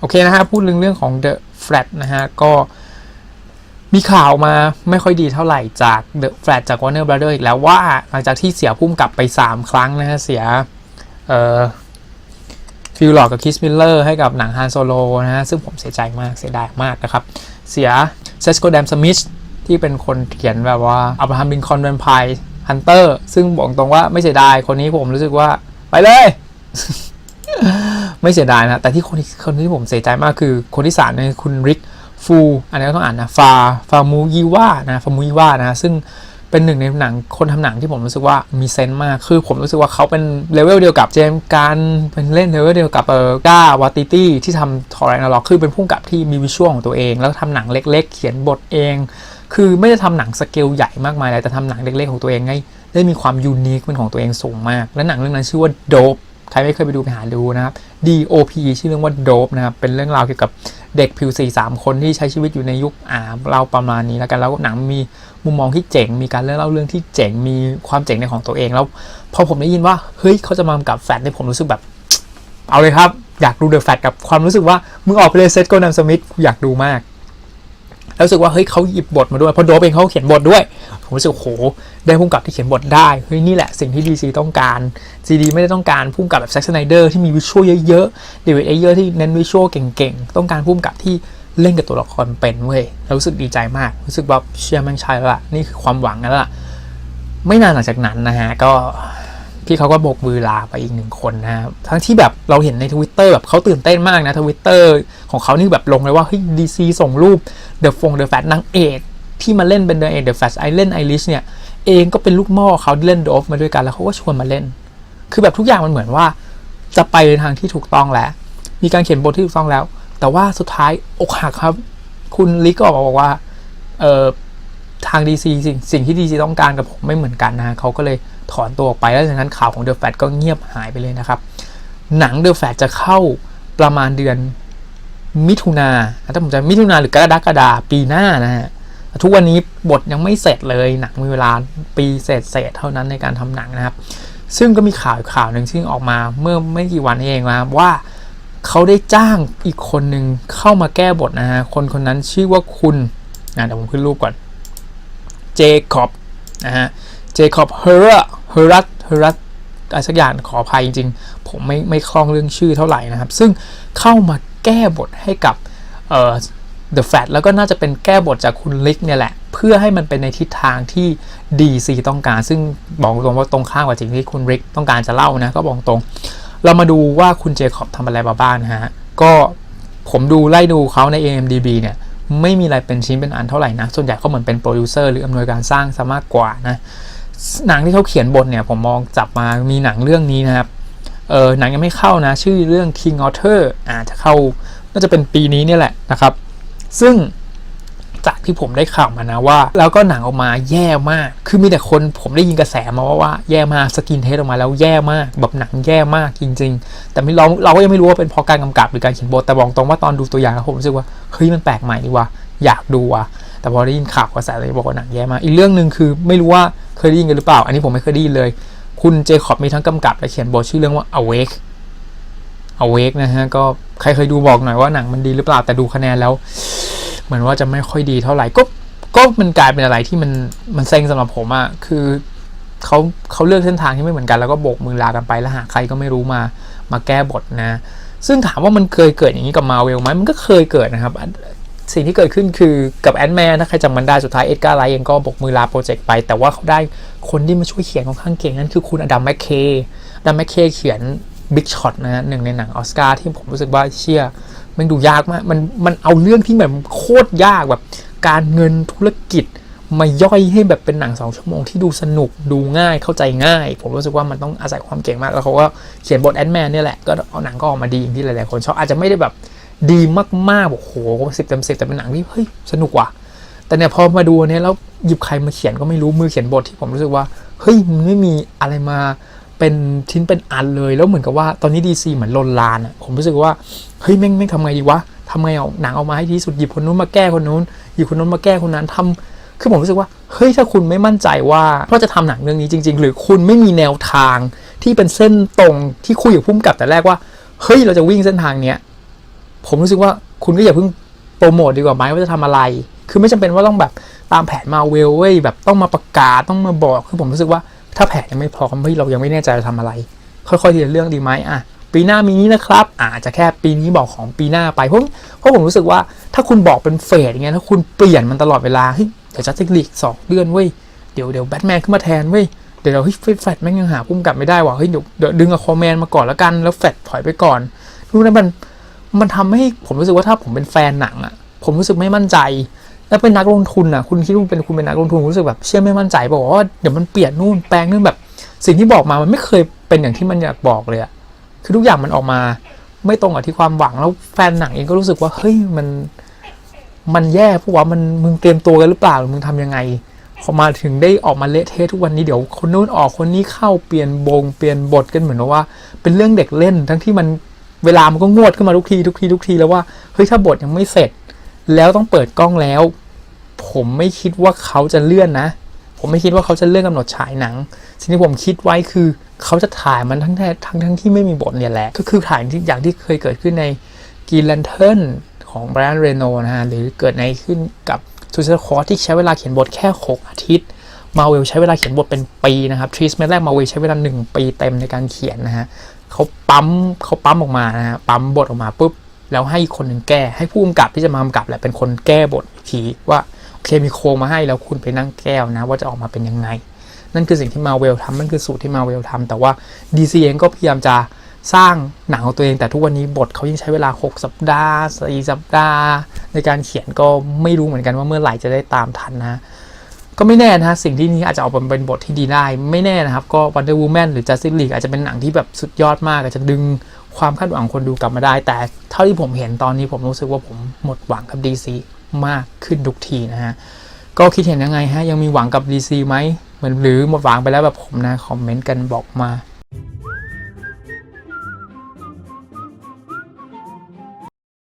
โอเคนะฮะพูดเรื่องเรื่องของ The Flat นะฮะก็มีข่าวมาไม่ค่อยดีเท่าไหร่จาก The Flat จาก Warner Brother อีกแล้วว่าหลังจากที่เสียพุ่มกลับไป 3 ครั้งนะฮะเสียเอ่อฟิลลอร์กับคิสมิลเลอร์ให้กับหนังฮ a นโซโลนะฮะซึ่งผมเสียใจมากเสียดายมากนะครับ เสียเซสโกแดมสมิธที่เป็นคนเขียนแบบว่าอับราฮัมบินคอนแวนพายฮันเตอร์ซึ่งบอกตรงว่าไม่เสียดายคนนี้ผมรู้สึกว่าไปเลย ไม่เสียดายนะแต่ที่คนที่คนที่ผมเสียใจมากคือคนที่สามเนี่ยคุณริกฟูอันนี้ก็ต้องอ่านนะฟาฟามูยิว่านะฟามูยิว่านะซึ่งเป็นหนึ่งในหนังคนทำหนังที่ผมรู้สึกว่ามีเซนส์มากคือผมรู้สึกว่าเขาเป็นเลเวลเดียวกับเจมส์การเป็นเล่นเลเวลเดียวกับเออก้าวาติตี้ที่ทำทอร์เรนล็อกคือเป็นผู้กำกับที่มีวิชวลของตัวเอง แล้วทำหนังเล็ก ๆ เขียนบทเอง คือไม่ได้ทำหนังสเกลใหญ่มากมายเลยแต่ทำหนังเล็กๆของตัวเองให้ได้มีความยูนิคเป็นของตัวเองสูงมาก และหนังเรื่องนั้นชื่อว่า Dope ใครไม่เคยไปดูไปหาดูนะครับ DOP ชื่อเรื่องว่า Dope นะครับ เป็นเรื่องราวเกี่ยวกับเด็กผิวสีสามคนที่ใช้ชีวิตอยู่ในยุคอ่าเราประมาณนี้แล้วกัน แล้วหนังมีมุมมองที่เจ๋ง มีการเล่าเรื่องที่เจ๋ง มีความเจ๋งในของตัวเอง แล้วพอผมได้ยินว่า เฮ้ยเขาจะมากำกับแฟลตเนี่ยผมรู้สึกแบบ เอาเลยครับ อยากดูเดอะแฟตกับความรู้สึกว่ามึงออกไปเลยเซตโกนัมสมิธอยากดูมาก แล้วรู้สึกว่าเฮ้ยเขาหยิบบทมาด้วยเพราะโดปเองเขาเขียนบทด้วยผมรู้สึกโหได้พุ่มกับที่เขียนบทได้เฮ้ยนี่แหละสิ่งที่ DC ต้องการ CD ไม่ได้ต้องการพุ่มกับแบบแซ็กซ์ไนเดอร์ที่มีวิชวลเยอะๆเดวิดเอเยอร์ที่เน้นวิชวลเก่งๆต้องการพุ่มกับที่เล่นกับตัวละครเป็นเว้ยรู้สึกดีใจมาก รู้สึกว่าเชื่อแม่งใช่ละนี่คือความหวังแล้วล่ะ ไม่นานหลังจากนั้นนะฮะ ก็ พี่เขาก็บกมือลาไปอีกหนึ่งคนนะครับทั้งที่แบบเราเห็นในทวิตเตอร์แบบเขาตื่นเต้นมากนะทวิตเตอร์ของเขานี่แบบลงเลยว่าเฮ้ยดีซีส่งรูปเดอะฟงเดอะแฟตนางเอกที่มาเล่นเป็นเดอะเอกเดอะแฟตไอเล่นไอริชเนี่ย เองก็เป็นลูกม้อเขาเล่นโดฟมาด้วยกันแล้วเขาก็ชวนมาเล่น คือแบบทุกอย่างมันเหมือนว่า จะไปในทางที่ถูกต้องแล้ว มีการเขียนบทที่ถูกต้องแล้ว แต่ว่าสุดท้ายอกหักครับ คุณลิกก็ออกมาบอกว่าเออทาง DC สิ่งสิ่งที่ DC ต้องการกับผมไม่เหมือนกันนะเขาก็เลย ถอนตัวออกไปแล้วจากนั้นข่าวของ The Fat ก็เงียบหายไปเลยนะครับ หนัง The Fat จะเข้าประมาณเดือนมิถุนาถ้าผมจะมิถุนาหรือกรกฎาปีหน้านะฮะทุกวันนี้บทยังไม่เสร็จเลยหนังมีเวลาปีเศษเศษเท่านั้นในการทำหนังนะครับ ซึ่งก็มีข่าวข่าวหนึ่งซึ่งออกมาเมื่อไม่กี่วันเองนะครับว่าเขาได้จ้างอีกคนหนึ่งเข้ามาแก้บทนะฮะคนคนนั้นชื่อว่าคุณนะเดี๋ยวผมขึ้นรูปก่อนเจคอบนะฮะเจคอบเฮอร์เฮรัตเฮรัตอะไรสักอย่างขออภัยจริงๆ ผมไม่ไม่คล่องเรื่องชื่อเท่าไหร่นะครับ ซึ่งเข้ามาแก้บทให้กับเอ่อ The Fat แล้วก็น่าจะเป็นแก้บทจากคุณลิกเนี่ยแหละ เพื่อให้มันเป็นในทิศทางที่ DC ต้องการ ซึ่งบอกตรงว่าตรงข้ามกับสิ่งที่คุณริกต้องการจะเล่านะ ก็บอกตรง เรามาดูว่าคุณเจคอบทำอะไรมาบ้างนฮะ ก็ผมดูไล่ดูเขาใน AMDB เนี่ยไม่มีอะไรเป็นชิ้นเป็นอันเท่าไหร่นะ ส่วนใหญ่ก็เหมือนเป็นโปรดิวเซอร์หรืออำนวยการสร้างซะมากกว่านะ หนังที่เขาเขียนบทเนี่ยผมมองจับมามีหนังเรื่องนี้นะครับเออหนังยังไม่เข้านะ ชื่อเรื่อง King Arthur อาจจะเข้าน่าจะเป็นปีนี้เนี่ยแหละนะครับ ซึ่งจากที่ผมได้ข่าวมานะว่า แล้วก็หนังออกมาแย่มาก คือมีแต่คนผมได้ยินกระแสมาว่าว่าแย่มากสกินเทสออกมาแล้วแย่มากแบบหนังแย่มากจริง ๆ แต่ไม่เราเราก็ยังไม่รู้ว่าเป็นเพราะการกำกับหรือการเขียนบทแต่บอกตรงว่าตอนดูตัวอย่างผมรู้สึกว่าเฮ้ยมันแปลกใหม่ดีว่ะอยากดูว่ะแต่พอได้ยินข่าวกระแสเลยบอกว่าหนังแย่มากอีกเรื่องหนึ่งคือไม่รู้ว่า ยได้ยินกันหรือเปล่า อันนี้ผมไม่เคยได้ยินเลย คุณเจคอบมีทั้งกำกับและเขียนบทชื่อเรื่องว่า Awake Awake นะฮะ ก็ใครเคยดูบอกหน่อยว่าหนังมันดีหรือเปล่า แต่ดูคะแนนแล้ว เหมือนว่าจะไม่ค่อยดีเท่าไหร่ ก็ ก็มันกลายเป็นอะไรที่มัน มันเซ็งสำหรับผมอะคือเขาเขาเลือกเส้นทางที่ไม่เหมือนกัน แล้วก็โบกมือลากันไป แล้วหาใครก็ไม่รู้มา มาแก้บทนะ ซึ่งถามว่ามันเคยเกิดอย่างนี้กับมาเวลไหมมันก็เคยเกิดนะครับอัน สิ่งที่เกิดขึ้นคือกับแอนแมนถ้าใครจำมันได้สุดท้ายเอ็ดการ์ไลท์เองก็บกมือลาโปรเจกต์ไป แต่ว่าเขาได้คนที่มาช่วยเขียนค่อนข้างเก่งนั่นคือคุณอดัมแมคเคอดัมแมคเคเขียนบิ๊กช็อตนะฮะหนึ่งในหนังออสการ์ที่ผมรู้สึกว่าเชี่ยมันดูยากมากมันมันเอาเรื่องที่แบบโคตรยากแบบ การเงินธุรกิจมาย่อยให้แบบเป็นหนังสองชั่วโมงที่ดูสนุกดูง่ายเข้าใจง่าย ผมรู้สึกว่ามันต้องอาศัยความเก่งมาก แล้วเขาก็เขียนบทแอนด์แมนเนี่ยแหละก็เอาหนังก็ออกมาดีอย่างที่หลายๆคนชอบอาจจะไม่ได้แบบ ดีมากๆบอกโหสิบเต็มสิบแต่เป็นหนังที่เฮ้ยสนุกว่ะ แต่เนี่ยพอมาดูเนี้ยแล้วหยิบใครมาเขียนก็ไม่รู้มือเขียนบทที่ผมรู้สึกว่าเฮ้ยมันไม่มีอะไรมาเป็นชิ้นเป็นอันเลย แล้วเหมือนกับว่าตอนนี้ดีซีเหมือนลนลานอะผมรู้สึกว่าเฮ้ยแม่งแม่งทำไงดีวะทำไงเอาหนังออกมาให้ที่สุดหยิบคนนู้นมาแก้คนนู้นหยิบคนนู้นมาแก้คนนั้นทำคือผมรู้สึกว่าเฮ้ยถ้าคุณไม่มั่นใจว่าว่าจะทำหนังเรื่องนี้จริง ๆ หรือคุณไม่มีแนวทางที่เป็นเส้นตรงที่คุยกับพุ่มกับแต่แรกว่าเฮ้ยเราจะวิ่งเส้นทางเนี้ย ผมรู้สึกว่าคุณก็อย่าเพิ่งโปรโมทดีกว่าไหมว่าจะทำอะไร คือไม่จำเป็นว่าต้องแบบตามแผนมาเวลเว้ยแบบต้องมาประกาศต้องมาบอก คือผมรู้สึกว่าถ้าแผนยังไม่พร้อมเฮ้ยเรายังไม่แน่ใจจะทำอะไร ค่อยๆทีละเรื่องดีไหมอะปีหน้ามีนี้นะครับ อาจจะแค่ปีนี้บอกของปีหน้าไปเพราะเพราะผมรู้สึกว่าถ้าคุณบอกเป็นเฟสอย่างเงี้ยถ้าคุณเปลี่ยนมันตลอดเวลาเฮ้ยเดี๋ยวจัสติกลีกสองเดือนเว้ยเดี๋ยวเดี๋ยวแบทแมนขึ้นมาแทนเว้ยเดี๋ยวเราเฮ้ยแฟลตแม่งยังหาพุ่มกลับไม่ได้ว่ะเฮ้ยเดี๋ยวเดี๋ยวดึงอะคอมแมนมาก่อนแล้วกันแล้วแฟตถอยไปก่อนรู้นะมัน มันทำให้ผมรู้สึกว่าถ้าผมเป็นแฟนหนังอะผมรู้สึกไม่มั่นใจแล้วเป็นนักลงทุนอะคุณคิดว่าเป็นคุณเป็นนักลงทุนรู้สึกแบบเชื่อไม่มั่นใจบอกว่าเดี๋ยวมันเปลี่ยนนู่นแปลงนู่นแบบ สิ่งที่บอกมามันไม่เคยเป็นอย่างที่มันอยากบอกเลยอะคือทุกอย่างมันออกมา ไม่ตรงกับที่ความหวังแล้วแฟนหนังเองก็รู้สึกว่าเฮ้ยมันมันแย่เพราะว่ามันมึงเตรียมตัวกันหรือเปล่าหรือมึงทำยังไงพอมาถึงได้ออกมาเละเทะทุกวันนี้เดี๋ยวคนนู้นออกคนนี้เข้าเปลี่ยนบงเปลี่ยนบทกันเหมือนว่า เป็นเรื่องเด็กเล่น ทั้งที่มัน เวลามันก็งวดขึ้นมาทุกทีทุกทีทุกทีแล้วว่าเฮ้ยถ้าบทยังไม่เสร็จ แล้วต้องเปิดกล้องแล้ว ผมไม่คิดว่าเขาจะเลื่อนนะ ผมไม่คิดว่าเขาจะเลื่อนกำหนดฉายหนัง สิ่งที่ผมคิดไว้คือเขาจะถ่ายมันทั้งแท้ทั้งทั้งที่ไม่มีบทเนี่ยแหละ ก็คือถ่ายที่อย่างที่เคยเกิดขึ้นในกีแลนเทิร์นของแบรนด์เรโนนะฮะหรือเกิดในขึ้นกับทูเซอร์คอร์ที่ใช้เวลาเขียนบทแค่ 6 อาทิตย์มาเวลใช้เวลาเขียนบทเป็นปีนะครับทรีสเมนแรกมาเวลใช้เวลา 1 ปีเต็มในการเขียนนะฮะ เขาปั๊มเขาปั๊มออกมานะฮะปั๊มบทออกมาปุ๊บแล้วให้คนหนึ่งแก้ ให้ผู้กำกับที่จะมากำกับแหละเป็นคนแก้บททีว่าโอเคมีโครงมาให้แล้วคุณไปนั่งแก้วนะ ว่าจะออกมาเป็นยังไง นั่นคือสิ่งที่มาเวลทำนั่นคือสูตรที่มาเวลทำแต่ว่า DC เองก็พยายามจะสร้างหนังของตัวเอง แต่ทุกวันนี้บทเขายังใช้เวลา 6 สัปดาห์4สัปดาห์ ในการเขียนก็ไม่รู้เหมือนกันว่าเมื่อไหร่จะได้ตามทันนะ ก็ไม่แน่นะฮะสิ่งที่นี้อาจจะออกมาเป็นบทที่ดีได้ ไม่แน่นะครับ ก็ Wonder Woman หรือ Justice League อาจจะเป็นหนังที่แบบสุดยอดมาก อาจจะดึงความคาดหวังคนดูกลับมาได้ แต่เท่าที่ผมเห็นตอนนี้ผมรู้สึกว่าผมหมดหวังกับ DC มากขึ้นทุกทีนะฮะ ก็คิดเห็นยังไงฮะ ยังมีหวังกับ DC ไหมเหมือนหรือหมดหวังไปแล้วแบบผมนะ คอมเมนต์กันบอกมา